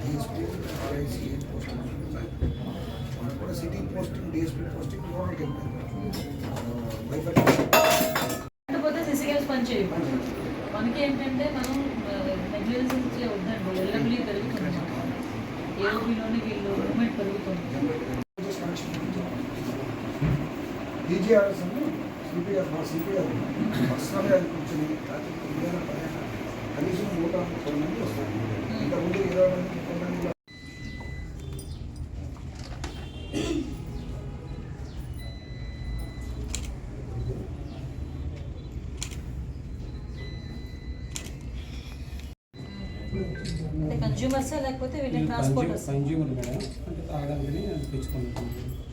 DSP ICA posting మనం కూడా city posting DSP posting nodal కింద సిసి గేమ్స్ పనిచేయం మనకి ఏంటంటే మనం నెగ్లిజెన్స్ వద్దండి ఎల్ఎంఈ పెరుగుతుంది ఏఓబీలోనే వీళ్ళు మూమెంట్ పెరుగుతుంది డీజీఆర్ఎస్ సిపిఆర్ మా సిపిఆర్ పర్సనల్గా కూర్చొని కనీసం మూడు కన్జ్యూమర్సా లేకపోతే వీళ్ళ ట్రాన్స్పోర్టర్స్ కన్జ్యూమర్ మేడం. అంటే తాగడానికి అది తెచ్చుకున్నాం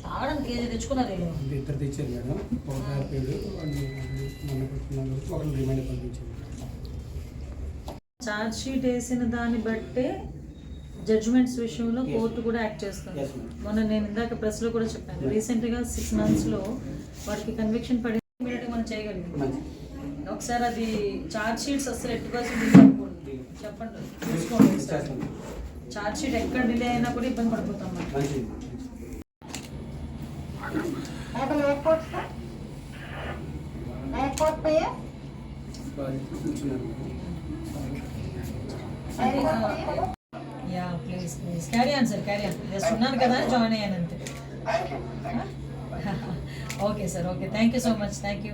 తాగడానికి కేజీ తెచ్చుకున్నారు వీళ్ళు. అంటే ఇద్దరు తెచ్చారు మేడం. ఒక పేరు వాడిని మొన్న పెట్టుకున్నాను ఒకరిని రిమైండ్ పంపించాను ఛార్జ్ షీట్ వేసిన దాన్ని బట్టే జడ్జిమెంట్స్ విషయంలో. కోర్టు కూడా యాక్ట్ చేస్తుంది. మొన్న నేను ఇందాక ప్రెస్లో కూడా చెప్పాను. రీసెంట్గా సిక్స్ మంత్స్లో వాడికి కన్విక్షన్ పడి ఇమీడియట్గా మనం చేయగలిగాం. మంచి ఒకసారి అది ఛార్జ్ షీట్స్ అసలు ఎట్టి పర్సెంట్ చెప్పండి. చెప్పండి చూసుకోండి ఛార్జ్ షీట్ ఎక్కడ డిలే అయినా కూడా ఇబ్బంది పడిపోతాం మనం. Please please carry on sir carry on just ఉన్నాను కదా జాయిన్ అయ్యాను అంతే okay sir okay thank you so much thank you.